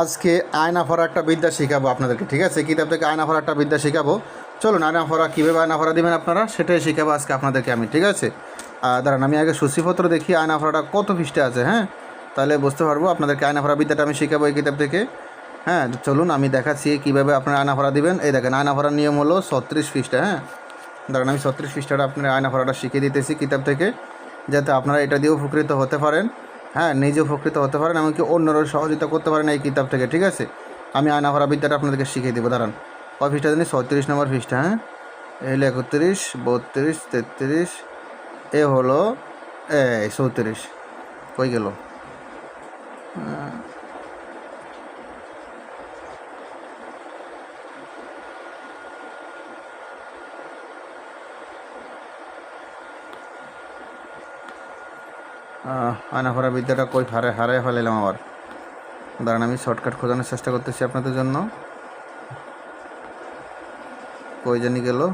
আজকে আয়না ফরা একটা বিদ্যা শেখাবো আপনাদেরকে, ঠিক আছে? কিতাব থেকে আয়না ফরা একটা বিদ্যা শেখাবো। চলুন আয়না ফরা কীভাবে আয়না ফরা দেবেন আপনারা? সেটাই শেখাবো আজকে আপনাদেরকে আমি, ঠিক আছে? দাঁড়ান, আমি আগে সূচিপত্র দেখি আয়না ফরাটা কত পৃষ্ঠে আছে হ্যাঁ? তাহলে বুঝতে পারব, আপনাদেরকে আয়না ফরা বিদ্যাটা আমি শেখাবো এই কিতাব থেকে। হ্যাঁ চলুন, আমি দেখাচ্ছি কীভাবে আপনারা আয়না ফরা দিবেন। এই দেখেন আয়না ফরার নিয়ম হলো ছত্রিশ পৃষ্ঠা হ্যাঁ? দাঁড়ান, আমি ছত্রিশ পৃষ্ঠাটা আপনার আয়না ফরাটা শিখিয়ে দিতেছি কিতাব থেকে, যাতে আপনারা এটা দিয়েও উপকৃত হতে পারেন। হ্যাঁ নিজে উপকৃত হতে পারেন, এমনকি অন্যরও সহযোগিতা করতে পারেন এই কিতাব থেকে, ঠিক আছে? আমি আয়না ভরা বিদ্যাটা আপনাদেরকে শিখিয়ে দেবো, দাঁড়ান। কয় ফিসটা জানি ছত্রিশ নম্বর ফিসটা হ্যাঁ? এই হলো একত্রিশ, বত্রিশ, তেত্রিশ, এ হলো, এই, চৌত্রিশ। কই গেল? আহ, আয়না ভরা বিদ্যাটা কই হারে হারাই ফেলাইলাম আবার। দাঁড়ান আমি শর্টকাট খোঁজানোর চেষ্টা করতেছি আপনাদের জন্য। কই জানি গেল?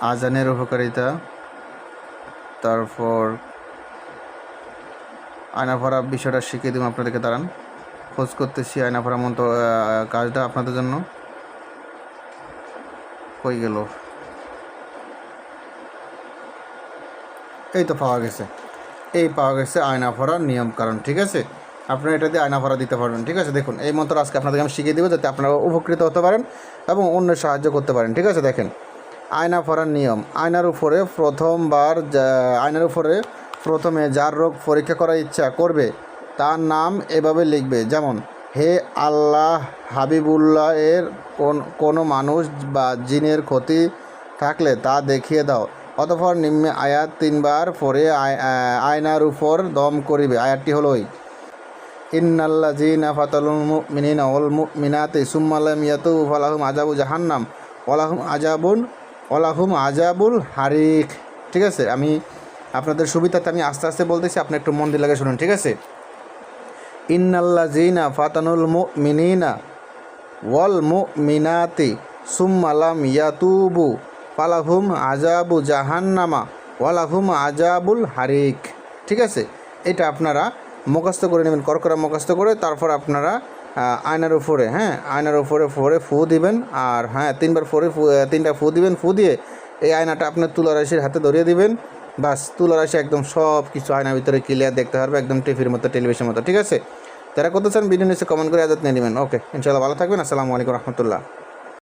আজানের উপকারিতা। তারপর আয়না ভরা বিষয়টা শিখিয়ে দিব আপনাদেরকে দাঁড়ান। খোঁজ করতেছি আয়না ভরা মন্ত্র কাজটা আপনাদের জন্য। কই গেল? এই তো পাওয়া গেছে। এই পাওয়া গেছে আয়না ভরার নিয়ম কারণ, ঠিক আছে? আপনারা এটা দিয়ে আয়না ভরা দিতে পারবেন, ঠিক আছে? দেখুন, এই মন্ত্র আজকে আপনাদেরকে আমি শিখিয়ে দেবো যাতে আপনারা উপকৃত হতে পারেন এবং অন্যের সাহায্য করতে পারেন, ঠিক আছে? দেখেন, আয়না ভরার নিয়ম। আয়নার উপরে প্রথমবার আয়নার উপরে প্রথমে যার রোগ পরীক্ষা করার ইচ্ছা করবে, তার নাম এভাবে লিখবে। যেমন, হে আল্লাহ হাবিবুল্লাহ এর কোন, কোনো মানুষ বা জিনের ক্ষতি থাকলে তা দেখিয়ে দাও। অতঃপর নিম্নে আয়াত তিনবার পরে আয়- আয়নার উপর দম করিবে। আয়াতটি হলো ওই ইন্নাল্লাজিনা ফাতালুল মুমিনিনা ওয়াল মুমিনাতি সুম্মা লাম ইয়াতুবু ফালাহুম আযাবু জাহান্নাম ওয়ালাহুম আযাবুন ওয়ালাহুম আযাবুল হারিক। ঠিক আছে? আমি আপনাদের সুবিধাতে আমি আস্তে আস্তে বলতেছি, আপনি একটু মন দিয়ে লাগে শুনুন, ঠিক আছে? ইন্নাল্লাজিনা ফাতানুল মুমিনিনা ওয়াল মুমিনাতি সুম্মা লাম ইয়াতুবু ফালাহুম আজাবু জাহান্নামা ওয়ালাহুম আজাবুল হারিক। ঠিক আছে? এটা আপনারা মুখস্থ করে নেবেন করকরা মুখস্থ করে, তারপর আপনারা আয়নার উপরে হ্যাঁ আয়নার উপরে ফোরে ফু দিবেন, আর হ্যাঁ তিনবার ফোরে ফু তিনটা ফু দিবেন, ফু দিয়ে এই আয়নাটা আপনার তুলারাশির হাতে ধরিয়ে দিবেন। বাস তুলারাশি একদম সব কিছু আয়নার ভিতরে ক্লিয়ার দেখতে পারবে, একদম টিভির মতো, টেলিভিশন মতো, ঠিক আছে? তারা কত চান, ভিডিও নিচে কমেন্ট করে আজাদ নিয়ে নেবেন। ওকে ইনশাল্লাহ ভালো থাকবেন, আসসালামু আলাইকুম রহমতুল্লাহ।